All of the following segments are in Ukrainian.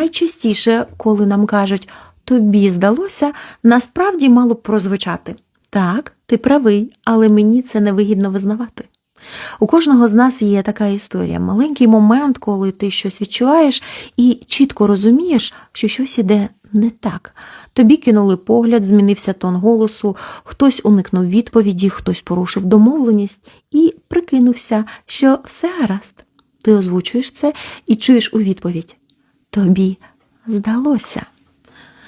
найчастіше, коли нам кажуть тобі здалося, насправді мало б прозвучати. Так, ти правий, але мені це невигідно визнавати. У кожного з нас є така історія. Маленький момент, коли ти щось відчуваєш і чітко розумієш, що щось іде не так. Тобі кинули погляд, змінився тон голосу, хтось уникнув відповіді, хтось порушив домовленість і прикинувся, що все гаразд. Ти озвучуєш це і чуєш у відповідь. Тобі здалося.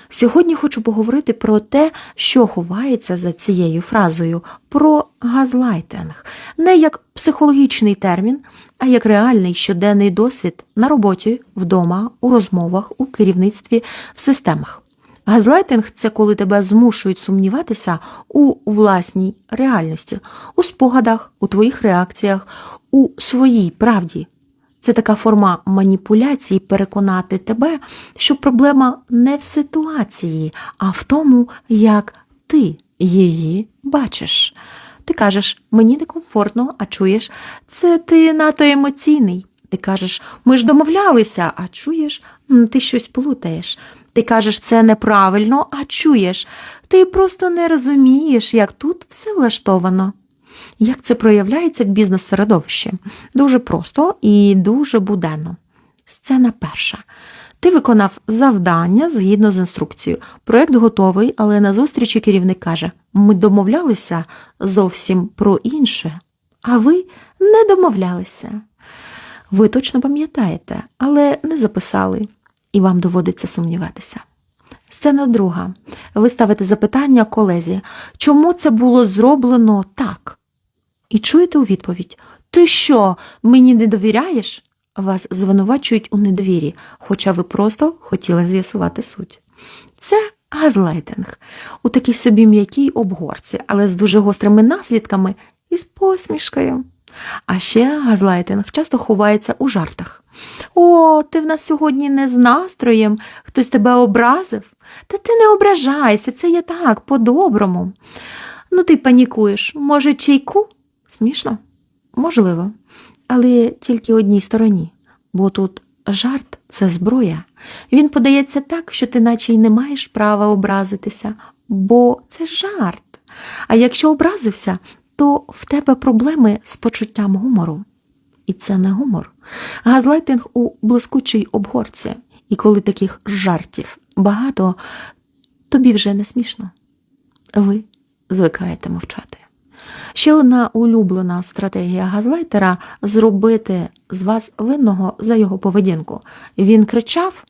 Сьогодні хочу поговорити про те, що ховається за цією фразою, про газлайтинг, не як психологічний термін, а як реальний щоденний досвід на роботі, вдома, у розмовах, у керівництві, в системах. Газлайтинг це коли тебе змушують сумніватися у власній реальності, у спогадах, у твоїх реакціях, у своїй правді. Це така форма маніпуляції переконати тебе, що проблема не в ситуації, а в тому, як ти її бачиш. Ти кажеш, мені некомфортно, а чуєш, це ти надто емоційний. Ти кажеш, ми ж домовлялися, а чуєш, ти щось плутаєш. Ти кажеш, це неправильно, а чуєш, ти просто не розумієш, як тут все влаштовано. Як це проявляється в бізнес-середовищі? Дуже просто і дуже буденно. Сцена перша. Ти виконав завдання згідно з інструкцією. Проєкт готовий, але на зустрічі керівник каже: ми домовлялися зовсім про інше, а ви не домовлялися. Ви точно пам'ятаєте, але не записали, і вам доводиться сумніватися. Сцена друга. Ви ставите запитання колезі, чому це було зроблено так? І чуєте у відповідь: Ти що, мені не довіряєш? Вас звинувачують у недовірі, хоча ви просто хотіли з'ясувати суть. Це газлайтинг у такій собі м'якій обгорці, але з дуже гострими наслідками і з посмішкою. А ще газлайтинг часто ховається у жартах. О, ти в нас сьогодні не з настроєм, хтось тебе образив. Та ти не ображайся, це я так, по-доброму. Ну, ти панікуєш, може, чайку? Смішно? Можливо, але тільки одній стороні, бо тут жарт це зброя. Він подається так, що ти наче й не маєш права образитися, бо це жарт. А якщо образився, то в тебе проблеми з почуттям гумору. І це не гумор. Газлайтинг у блискучій обгорці. І коли таких жартів багато, тобі вже не смішно. Ви звикаєте мовчати. Ще одна улюблена стратегія газлайтера зробити з вас винного за його поведінку. Він кричав,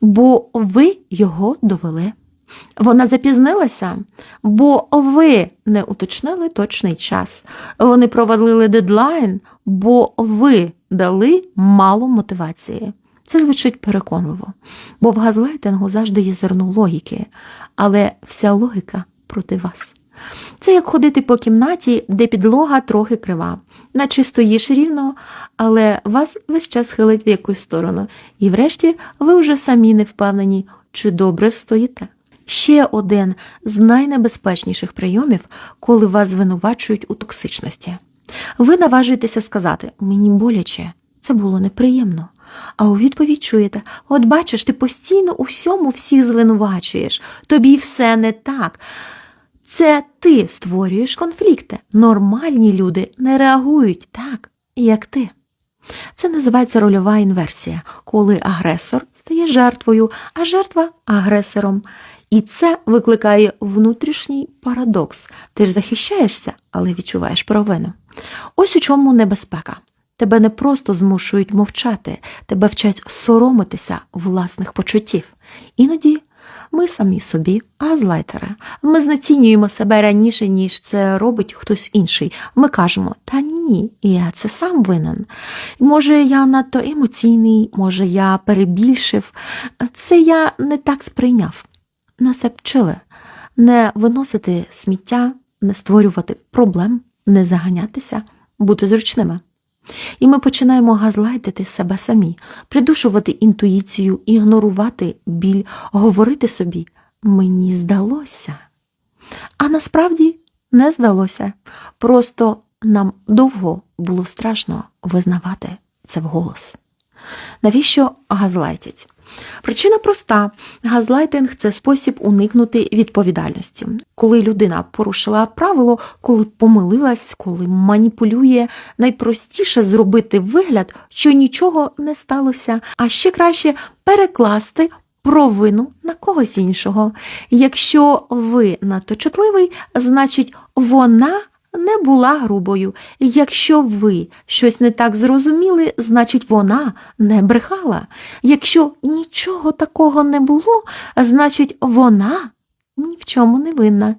бо ви його довели. Вона запізнилася, бо ви не уточнили точний час. Вони провалили дедлайн, бо ви дали мало мотивації. Це звучить переконливо, бо в газлайтингу завжди є зерно логіки, але вся логіка проти вас. Це як ходити по кімнаті, де підлога трохи крива, наче стоїш рівно, але вас весь час хилить в якусь сторону, і врешті ви вже самі не впевнені, чи добре стоїте. Ще один з найнебезпечніших прийомів, коли вас звинувачують у токсичності. Ви наважуєтеся сказати мені боляче, це було неприємно. А у відповідь чуєте: от бачиш, ти постійно у всьому всіх звинувачуєш, тобі все не так. Це ти створюєш конфлікти. Нормальні люди не реагують так, як ти. Це називається рольова інверсія, коли агресор стає жертвою, а жертва агресором. І це викликає внутрішній парадокс. Ти ж захищаєшся, але відчуваєш провину. Ось у чому небезпека. Тебе не просто змушують мовчати, тебе вчать соромитися власних почуттів. Іноді ми самі собі, газлайтери. Ми знецінюємо себе раніше, ніж це робить хтось інший. Ми кажемо, та ні, я це сам винен. Може, я надто емоційний, може, я перебільшив. Це я не так сприйняв. Нас як вчили не виносити сміття, не створювати проблем, не заганятися, бути зручними. І ми починаємо газлайтити себе самі, придушувати інтуїцію, ігнорувати біль, говорити собі мені здалося. А насправді не здалося. Просто нам довго було страшно визнавати це вголос. Навіщо газлайтять? Причина проста: газлайтинг це спосіб уникнути відповідальності. Коли людина порушила правило, коли помилилась, коли маніпулює, найпростіше зробити вигляд, що нічого не сталося, а ще краще перекласти провину на когось іншого. Якщо ви надто чутливий, значить вона не була грубою. Якщо ви щось не так зрозуміли, значить вона не брехала. Якщо нічого такого не було, значить вона ні в чому не винна.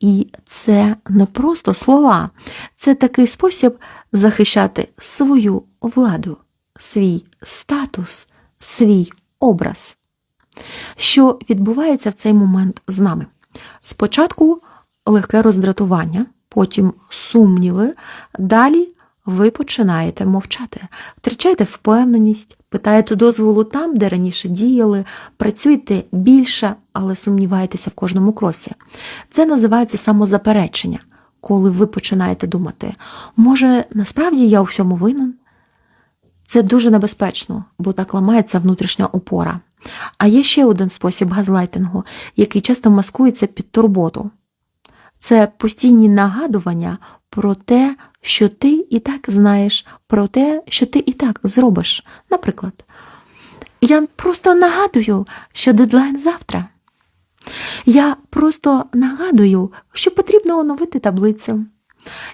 І це не просто слова, це такий спосіб захищати свою владу, свій статус, свій образ. Що відбувається в цей момент з нами? Спочатку легке роздратування, потім сумніви, далі ви починаєте мовчати, втрачаєте впевненість, питаєте дозволу там, де раніше діяли, працюєте більше, але сумніваєтеся в кожному кроці. Це називається самозаперечення, коли ви починаєте думати, може, насправді я у всьому винен? Це дуже небезпечно, бо так ламається внутрішня опора. А є ще один спосіб газлайтингу, який часто маскується під турботу. Це постійні нагадування про те, що ти і так знаєш, про те, що ти і так зробиш. Наприклад, я просто нагадую, що дедлайн завтра. Я просто нагадую, що потрібно оновити таблицю.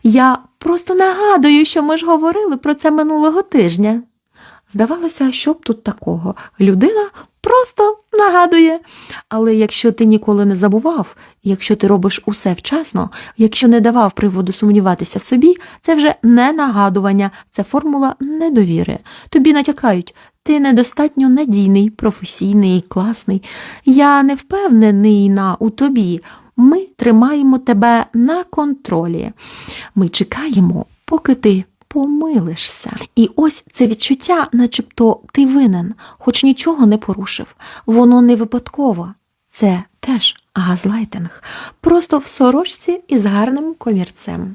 Я просто нагадую, що ми ж говорили про це минулого тижня. Здавалося, що б тут такого? Людина просто нагадує. Але якщо ти ніколи не забував, якщо ти робиш усе вчасно, якщо не давав приводу сумніватися в собі, це вже не нагадування, це формула недовіри. Тобі натякають, ти недостатньо надійний, професійний, класний. Я не впевнений на у тобі. Ми тримаємо тебе на контролі. Ми чекаємо, поки ти помилишся. І ось це відчуття, начебто ти винен, хоч нічого не порушив. Воно не випадково. Це теж газлайтинг, просто в сорочці із гарним комірцем.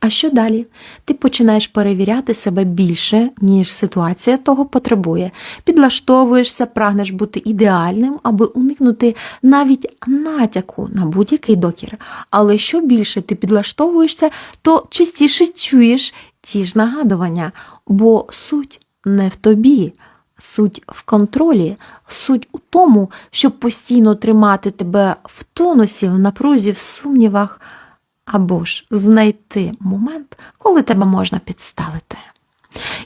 А що далі? Ти починаєш перевіряти себе більше, ніж ситуація того потребує. Підлаштовуєшся, прагнеш бути ідеальним, аби уникнути навіть натяку на будь-який докір. Але що більше ти підлаштовуєшся, то частіше чуєш ті ж нагадування, бо суть не в тобі. Суть в контролі, суть у тому, щоб постійно тримати тебе в тонусі, в напрузі, в сумнівах, або ж знайти момент, коли тебе можна підставити.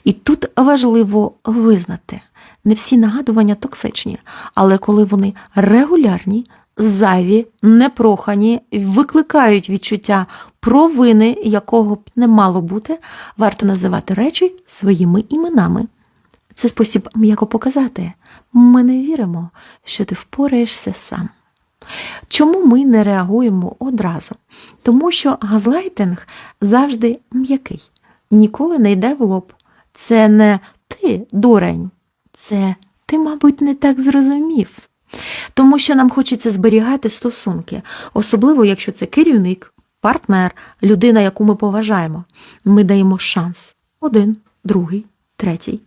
І тут важливо визнати, не всі нагадування токсичні, але коли вони регулярні, зайві, непрохані, викликають відчуття провини, якого б не мало бути, варто називати речі своїми іменами. Це спосіб м'яко показати. Ми не віримо, що ти впораєшся сам. Чому ми не реагуємо одразу? Тому що газлайтинг завжди м'який, ніколи не йде в лоб. Це не ти, дурень, це ти, мабуть, не так зрозумів. Тому що нам хочеться зберігати стосунки, особливо якщо це керівник, партнер, людина, яку ми поважаємо. Ми даємо шанс один, другий, третій.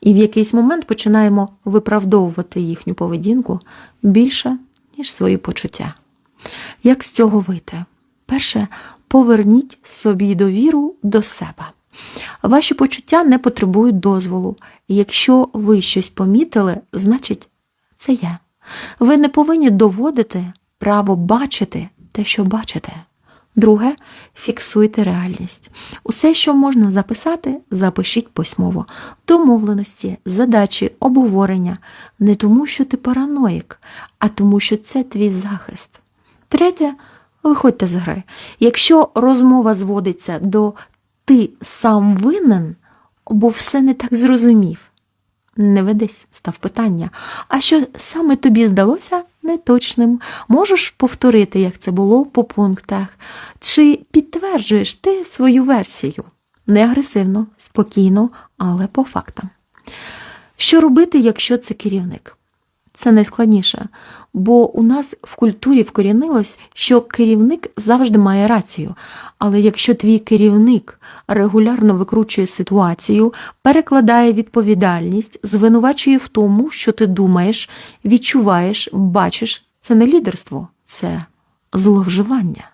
І в якийсь момент починаємо виправдовувати їхню поведінку більше, ніж свої почуття. Як з цього вийти? Перше, поверніть собі довіру до себе. Ваші почуття не потребують дозволу. Якщо ви щось помітили, значить, це я. Ви не повинні доводити право бачити те, що бачите. Друге, фіксуйте реальність. Усе, що можна записати, запишіть письмово. Домовленості, задачі, обговорення. Не тому, що ти параноїк, а тому, що це твій захист. Третє, виходьте з гри. Якщо розмова зводиться до ти сам винен, бо все не так зрозумів. Не ведись, став питання. А що саме тобі здалося неточним? Можеш повторити, як це було по пунктах? Чи підтверджуєш ти свою версію? Не агресивно, спокійно, але по фактам. Що робити, якщо це керівник? Це найскладніше, бо у нас в культурі вкорінилось, що керівник завжди має рацію. Але якщо твій керівник регулярно викручує ситуацію, перекладає відповідальність, звинувачує в тому, що ти думаєш, відчуваєш, бачиш, це не лідерство, це зловживання.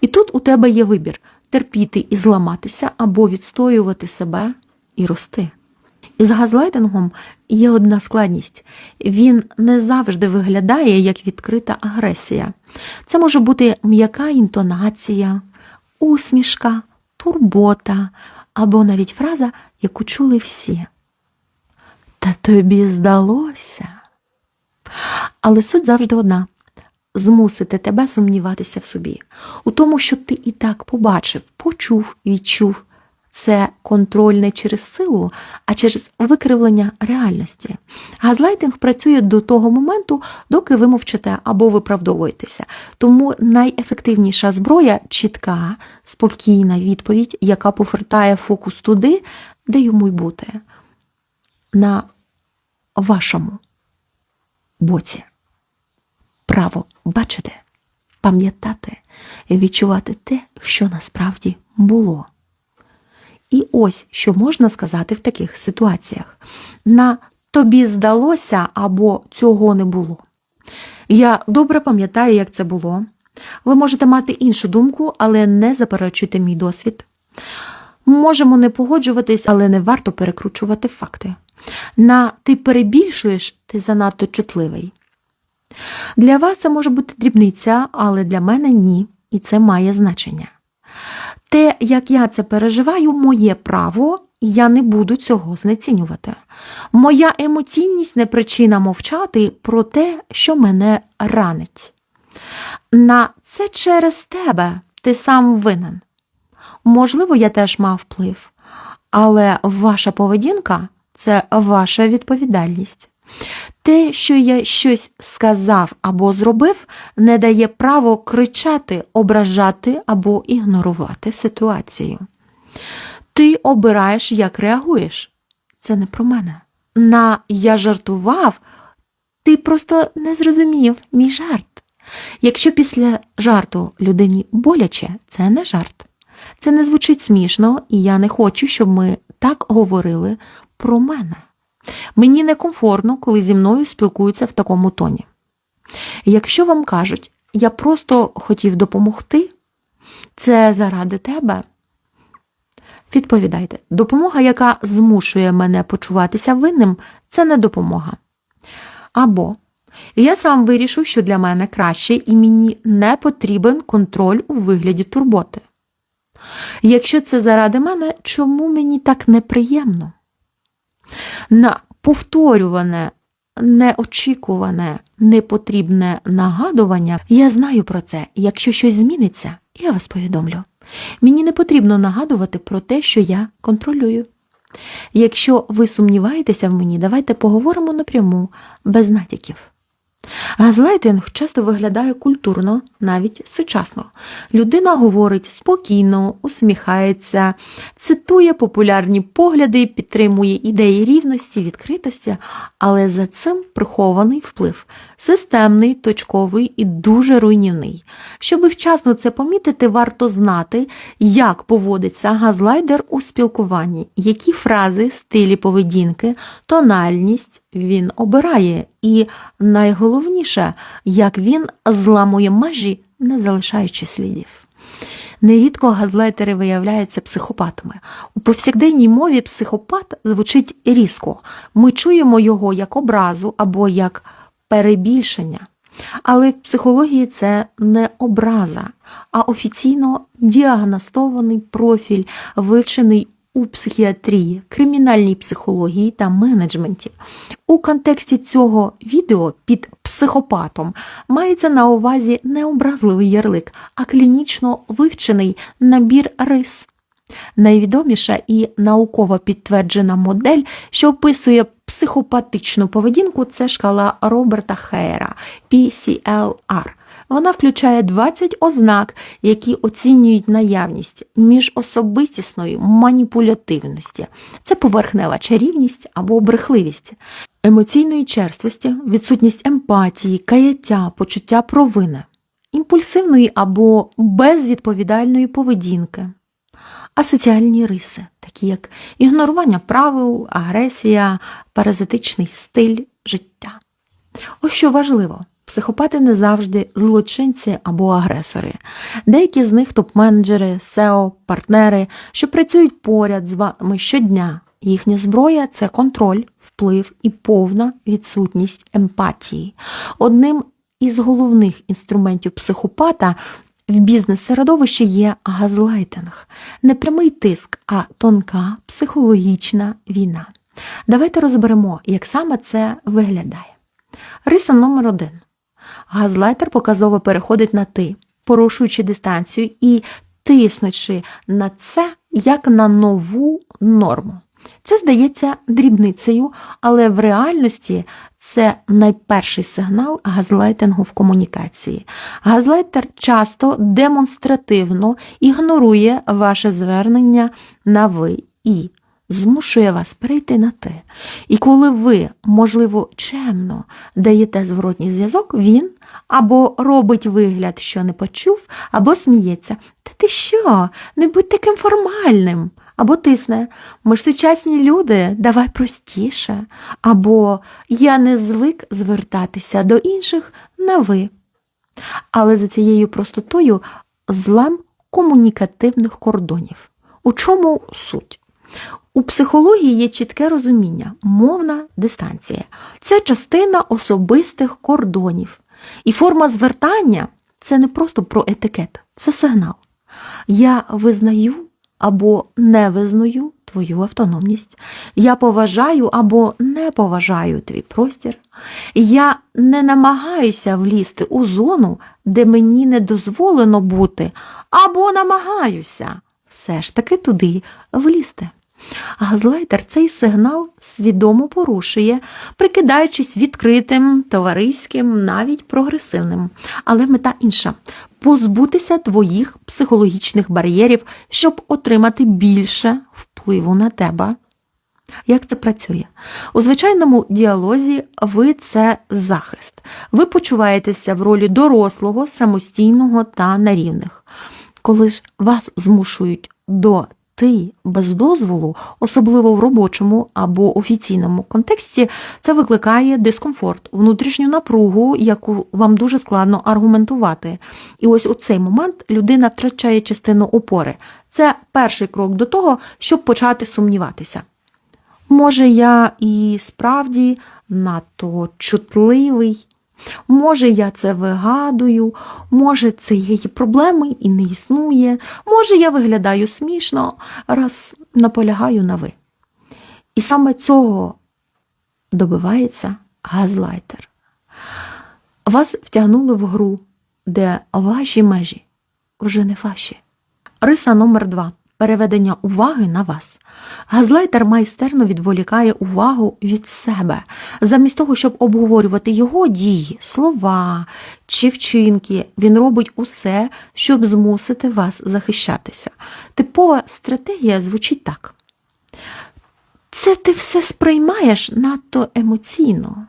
І тут у тебе є вибір терпіти і зламатися або відстоювати себе і рости. Із газлайтингом є одна складність: він не завжди виглядає як відкрита агресія. Це може бути м'яка інтонація, усмішка, турбота або навіть фраза, яку чули всі. Та тобі здалося. Але суть завжди одна змусити тебе сумніватися в собі, у тому, що ти і так побачив, почув, відчув. Це контроль не через силу, а через викривлення реальності. Газлайтинг працює до того моменту, доки ви мовчите або виправдовуєтеся. Тому найефективніша зброя чітка, спокійна відповідь, яка повертає фокус туди, де йому й бути. На вашому боці. Право бачити, пам'ятати, відчувати те, що насправді було. І ось що можна сказати в таких ситуаціях: на тобі здалося або цього не було. Я добре пам'ятаю, як це було. Ви можете мати іншу думку, але не заперечуйте мій досвід. Можемо не погоджуватись, але не варто перекручувати факти. На ти перебільшуєш, ти занадто чутливий. Для вас це може бути дрібниця, але для мене ні, і це має значення. Те, як я це переживаю, моє право, я не буду цього знецінювати. Моя емоційність не причина мовчати про те, що мене ранить. На це через тебе ти сам винен. Можливо, я теж мав вплив, але ваша поведінка це ваша відповідальність. Те, що я щось сказав або зробив, не дає право кричати, ображати або ігнорувати ситуацію. Ти обираєш, як реагуєш. Це не про мене. На я жартував, ти просто не зрозумів мій жарт. Якщо після жарту людині боляче, це не жарт. Це не звучить смішно, і я не хочу, щоб ми так говорили про мене. Мені некомфортно, коли зі мною спілкуються в такому тоні. Якщо вам кажуть, я просто хотів допомогти, це заради тебе. Відповідайте, допомога, яка змушує мене почуватися винним, це не допомога. Або я сам вирішив, що для мене краще, і мені не потрібен контроль у вигляді турботи. Якщо це заради мене, чому мені так неприємно? На повторюване, неочікуване, непотрібне нагадування, я знаю про це, якщо щось зміниться, я вас повідомлю. Мені не потрібно нагадувати про те, що я контролюю. Якщо ви сумніваєтеся в мені, давайте поговоримо напряму, без натяків. Газлайтинг часто виглядає культурно, навіть сучасно. Людина говорить спокійно, усміхається, цитує популярні погляди, підтримує ідеї рівності, відкритості, але за цим прихований вплив системний, точковий і дуже руйнівний. Щоби вчасно це помітити, варто знати, як поводиться газлайдер у спілкуванні, які фрази, стилі поведінки, тональність він обирає, і найголовніше, як він зламує межі, не залишаючи слідів. Нерідко газлайтери виявляються психопатами. У повсякденній мові психопат звучить різко. Ми чуємо його як образу або як перебільшення. Але в психології це не образа, а офіційно діагностований профіль, вивчений у психіатрії, кримінальній психології та менеджменті. У контексті цього відео під психопатом мається на увазі не образливий ярлик, а клінічно вивчений набір рис. Найвідоміша і науково підтверджена модель, що описує психопатичну поведінку, це шкала Роберта Хейера PCLR. Вона включає 20 ознак, які оцінюють наявність міжособистісної маніпулятивності. Це поверхнева чарівність або брехливість. емоційної черствості, відсутність емпатії, каяття, почуття провини, імпульсивної або безвідповідальної поведінки, асоціальні риси, такі як ігнорування правил, агресія, паразитичний стиль життя. Ось що важливо. Психопати не завжди злочинці або агресори. Деякі з них топ-менеджери, SEO, партнери, що працюють поряд з вами щодня. Їхня зброя це контроль, вплив і повна відсутність емпатії. Одним із головних інструментів психопата в бізнес-середовищі є газлайтинг, не прямий тиск, а тонка психологічна війна. Давайте розберемо, як саме це виглядає. Риса номер один. Газлайтер показово переходить на ти, порушуючи дистанцію і тиснучи на це як на нову норму. Це здається дрібницею, але в реальності це найперший сигнал газлайтингу в комунікації. Газлайтер часто демонстративно ігнорує ваше звернення на ви і змушує вас перейти на ти. І коли ви, можливо, чемно даєте зворотній зв'язок, він або робить вигляд, що не почув, або сміється. Та ти що? Не будь таким формальним. Або тисне, ми ж сучасні люди, давай простіше. Або я не звик звертатися до інших на ви. Але за цією простотою злам комунікативних кордонів. У чому суть? У психології є чітке розуміння, мовна дистанція. Це частина особистих кордонів. І форма звертання це не просто про етикет, це сигнал. Я визнаю або не визнаю твою автономність. Я поважаю або не поважаю твій простір. Я не намагаюся влізти у зону, де мені не дозволено бути, або намагаюся все ж таки туди влізти. Газлайтер цей сигнал свідомо порушує, прикидаючись відкритим, товариським, навіть прогресивним. Але мета інша позбутися твоїх психологічних бар'єрів, щоб отримати більше впливу на тебе. Як це працює? У звичайному діалозі ви це захист. Ви почуваєтеся в ролі дорослого, самостійного та на рівних. Коли ж вас змушують до ти без дозволу, особливо в робочому або офіційному контексті, це викликає дискомфорт, внутрішню напругу, яку вам дуже складно аргументувати. І ось у цей момент людина втрачає частину опори. Це перший крок до того, щоб почати сумніватися. Може, я і справді надто чутливий. Може, я це вигадую, може, це її проблеми і не існує, може, я виглядаю смішно, раз наполягаю на ви. І саме цього добивається газлайтер. Вас втягнули в гру, де ваші межі вже не ваші. Риса номер два. Переведення уваги на вас. Газлайтер майстерно відволікає увагу від себе, замість того, щоб обговорювати його дії, слова чи вчинки, він робить усе, щоб змусити вас захищатися. Типова стратегія звучить так. Це ти все сприймаєш надто емоційно.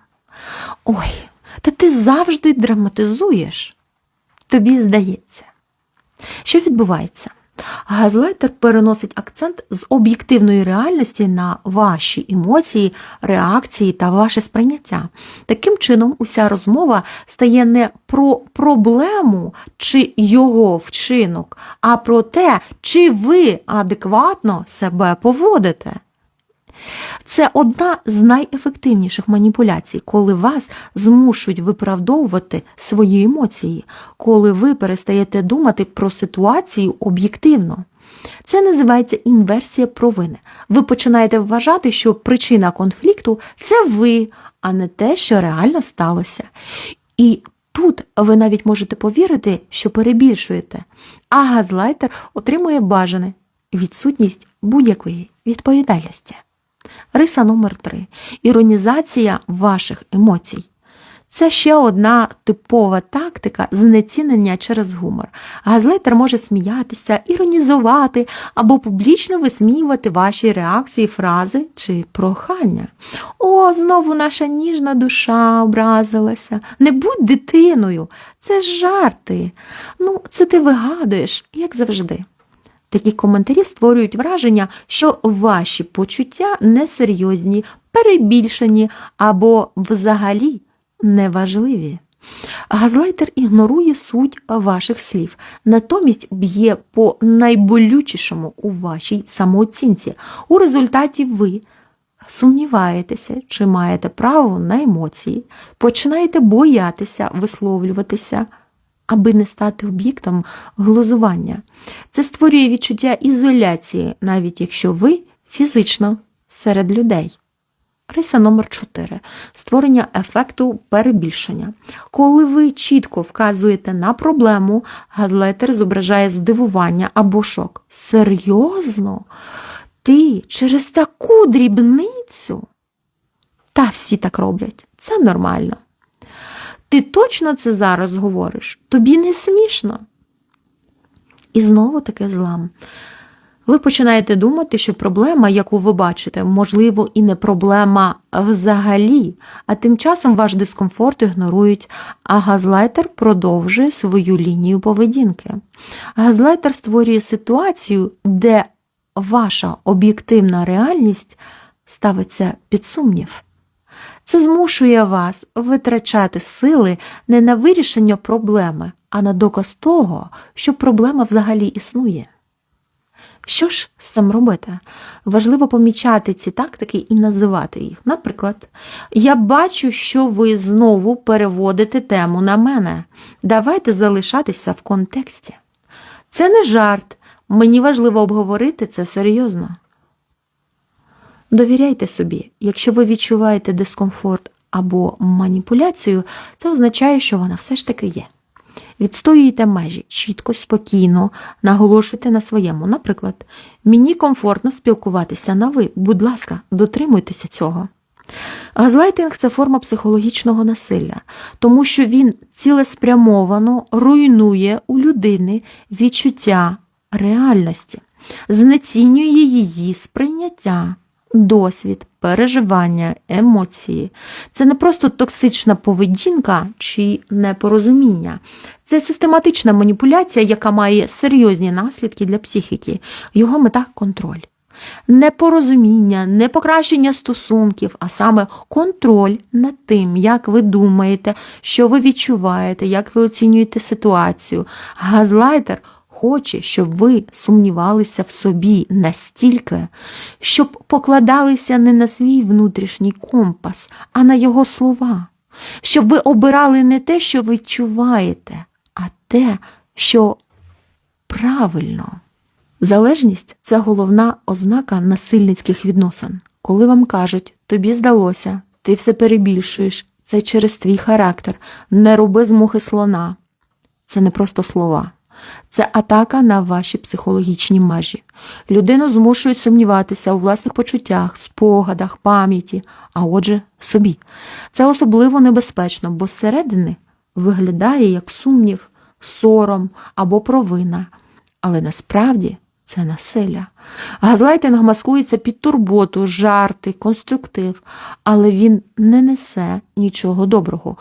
Ой, та ти завжди драматизуєш. Тобі здається. Що відбувається? Газлайтер переносить акцент з об'єктивної реальності на ваші емоції, реакції та ваше сприйняття. Таким чином, уся розмова стає не про проблему чи його вчинок, а про те, чи ви адекватно себе поводите. Це одна з найефективніших маніпуляцій, коли вас змушують виправдовувати свої емоції, коли ви перестаєте думати про ситуацію об'єктивно. Це називається інверсія провини. Ви починаєте вважати, що причина конфлікту це ви, а не те, що реально сталося. І тут ви навіть можете повірити, що перебільшуєте, а газлайтер отримує бажане відсутність будь-якої відповідальності. Риса номер 3 Іронізація ваших емоцій. Це ще одна типова тактика знецінення через гумор. Газлайтер може сміятися, іронізувати або публічно висміювати ваші реакції, фрази чи прохання. О, знову наша ніжна душа образилася. Не будь дитиною, це жарти. Ну, це ти вигадуєш, як завжди. Такі коментарі створюють враження, що ваші почуття несерйозні, перебільшені або взагалі неважливі. Газлайтер ігнорує суть ваших слів, натомість б'є по найболючішому у вашій самооцінці. У результаті ви сумніваєтеся, чи маєте право на емоції, починаєте боятися висловлюватися, аби не стати об'єктом глузування. Це створює відчуття ізоляції, навіть якщо ви фізично серед людей. Риса номер 4. Створення ефекту перебільшення. Коли ви чітко вказуєте на проблему, газлайтер зображає здивування або шок. Серйозно? Ти через таку дрібницю? Та всі так роблять. Це нормально. Ти точно це зараз говориш? Тобі не смішно? І знову таке злам. Ви починаєте думати, що проблема, яку ви бачите, можливо, і не проблема взагалі, а тим часом ваш дискомфорт ігнорують, а газлайтер продовжує свою лінію поведінки. Газлайтер створює ситуацію, де ваша об'єктивна реальність ставиться під сумнів. Це змушує вас витрачати сили не на вирішення проблеми, а на доказ того, що проблема взагалі існує. Що ж з цим робити? Важливо помічати ці тактики і називати їх. Наприклад, я бачу, що ви знову переводите тему на мене. Давайте залишатися в контексті. Це не жарт. Мені важливо обговорити це серйозно. Довіряйте собі, якщо ви відчуваєте дискомфорт або маніпуляцію, це означає, що вона все ж таки є. Відстоюйте межі чітко, спокійно, наголошуйте на своєму. Наприклад, мені комфортно спілкуватися на ви. Будь ласка, дотримуйтеся цього. Газлайтинг це форма психологічного насилля, тому що він цілеспрямовано руйнує у людини відчуття реальності, знецінює її сприйняття, досвід, переживання, емоції. Це не просто токсична поведінка чи непорозуміння. Це систематична маніпуляція, яка має серйозні наслідки для психіки. Його мета контроль. Не порозуміння, не покращення стосунків, а саме контроль над тим, як ви думаєте, що ви відчуваєте, як ви оцінюєте ситуацію. Газлайтер хоче, щоб ви сумнівалися в собі настільки, щоб покладалися не на свій внутрішній компас, а на його слова, щоб ви обирали не те, що ви чуваєте, а те, що правильно. Залежність це головна ознака насильницьких відносин. Коли вам кажуть, тобі здалося, ти все перебільшуєш, це через твій характер, не роби з мухи слона. Це не просто слова. Це атака на ваші психологічні межі. Людину змушують сумніватися у власних почуттях, спогадах, пам'яті, а отже, собі. Це особливо небезпечно, бо зсередини виглядає як сумнів, сором або провина. Але насправді це насилля. Газлайтинг маскується під турботу, жарти, конструктив, але він не несе нічого доброго.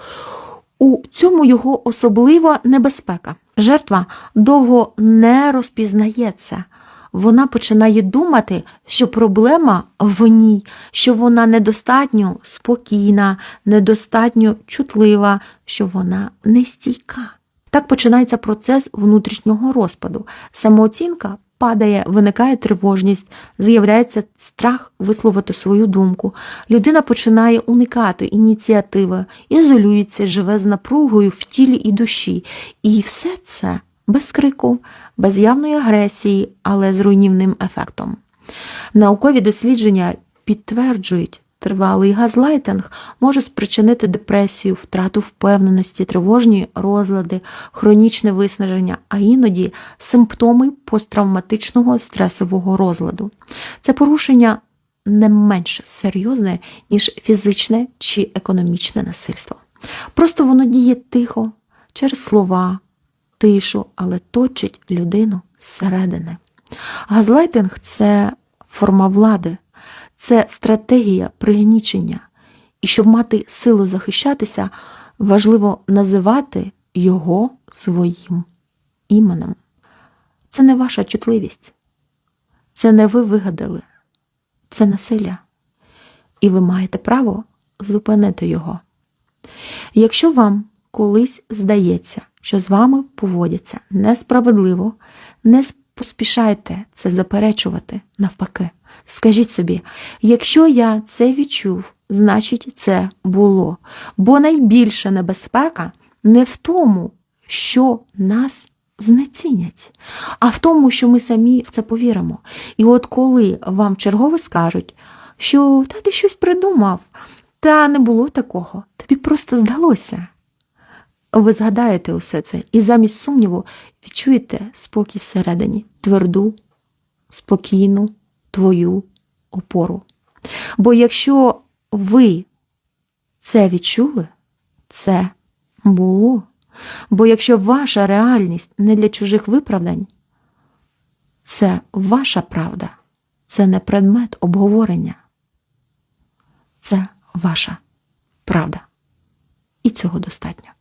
У цьому його особлива небезпека. Жертва довго не розпізнається. Вона починає думати, що проблема в ній, що вона недостатньо спокійна, недостатньо чутлива, що вона нестійка. Так починається процес внутрішнього розпаду. Самооцінка падає, виникає тривожність, з'являється страх висловити свою думку. Людина починає уникати ініціативи, ізолюється, живе з напругою в тілі і душі. І все це без крику, без явної агресії, але з руйнівним ефектом. Наукові дослідження підтверджують, тривалий газлайтинг може спричинити депресію, втрату впевненості, тривожні розлади, хронічне виснаження, а іноді симптоми посттравматичного стресового розладу. Це порушення не менш серйозне, ніж фізичне чи економічне насильство. Просто воно діє тихо, через слова, тишу, але точить людину зсередини. Газлайтинг це форма влади, це стратегія пригнічення. І щоб мати силу захищатися, важливо називати його своїм іменем. Це не ваша чутливість, це не ви вигадали, це насилля. І ви маєте право зупинити його. Якщо вам колись здається, що з вами поводяться несправедливо, не поспішайте це заперечувати навпаки. Скажіть собі, якщо я це відчув, значить це було. Бо найбільша небезпека не в тому, що нас знецінять, а в тому, що ми самі в це повіримо. І от коли вам чергово скажуть, що та ти щось придумав, та не було такого, тобі просто здалося. Ви згадаєте усе це і замість сумніву відчуєте спокій всередині, тверду, спокійну твою опору. Бо якщо ви це відчули, це було. Бо якщо ваша реальність не для чужих виправдань, це ваша правда, це не предмет обговорення. Це ваша правда. І цього достатньо.